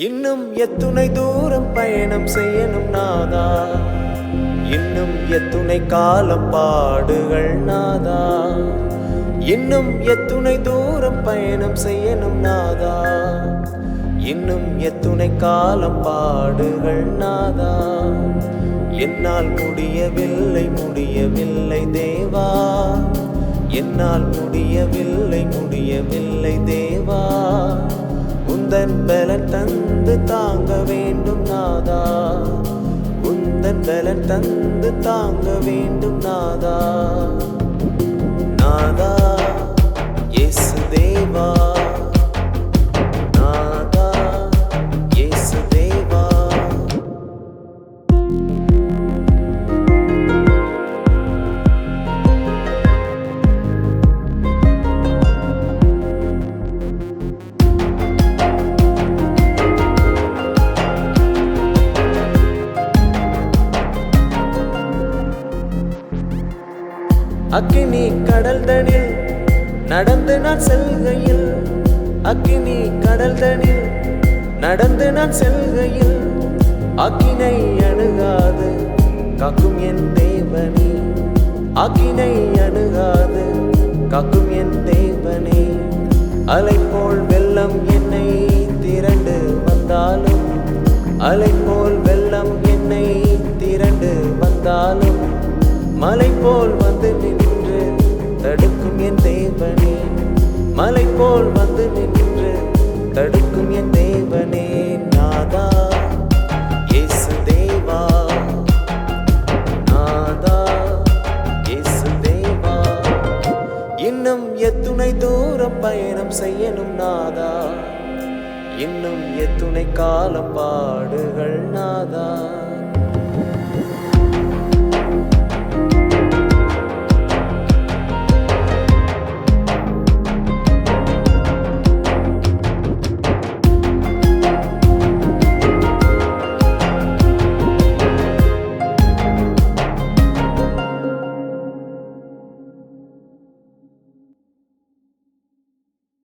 இன்னும் எத்துணை தூரம் பயணம் செய்யணும் நாதா. இன்னும் எத்துணை காலம் பாடுகள் நாதா. இன்னும் எத்துணை தூரம் பயணம் செய்யணும் நாதா. இன்னும் எத்துணை காலம் பாடுகள் நாதா. என்னால் முடியவில்லை முடியவில்லை தேவா. என்னால் முடியவில்லை முடியவில்லை தேவா. உந்தன் பலன் தந்து தாங்க வேண்டும் நாதா. உந்தன் பலன் தந்து தாங்க வேண்டும் நாதா. அக்கினி கடல் தனில் நடந்து நான் செல்கையில். அக்கினி கடல் தனில் நடந்து நான் செல்கையில். அக்கினை அணுகாது காக்கும் என் தேவனே. அக்கினை அணுகாது காக்கும் என் தேவனே. அலை போல் வெள்ளம் என்னை திரண்டு வந்தாலும் அலை போல் மலை போல் வந்து நின்று தடுக்கும் என் தேவனே. மலை போல் வந்து நின்று தடுக்கும் என் தேவனே. நாதா இயேசு தேவா. நாதா இயேசு தேவா. இன்னும் எத்துணை தூரம் பயணம் செய்யணும் நாதா. இன்னும் எத்துணை காலம் பாடுகள் நாதா.